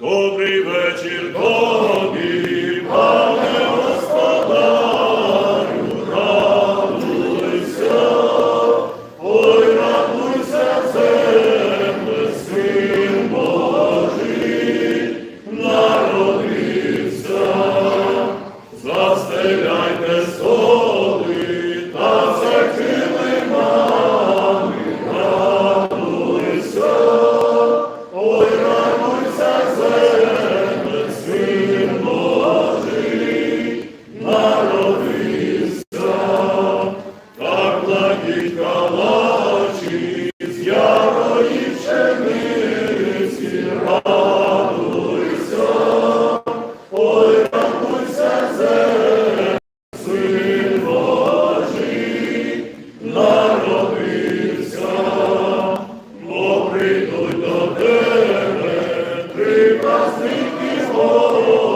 Добрий вечір тобі, три праздники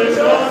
Krzyża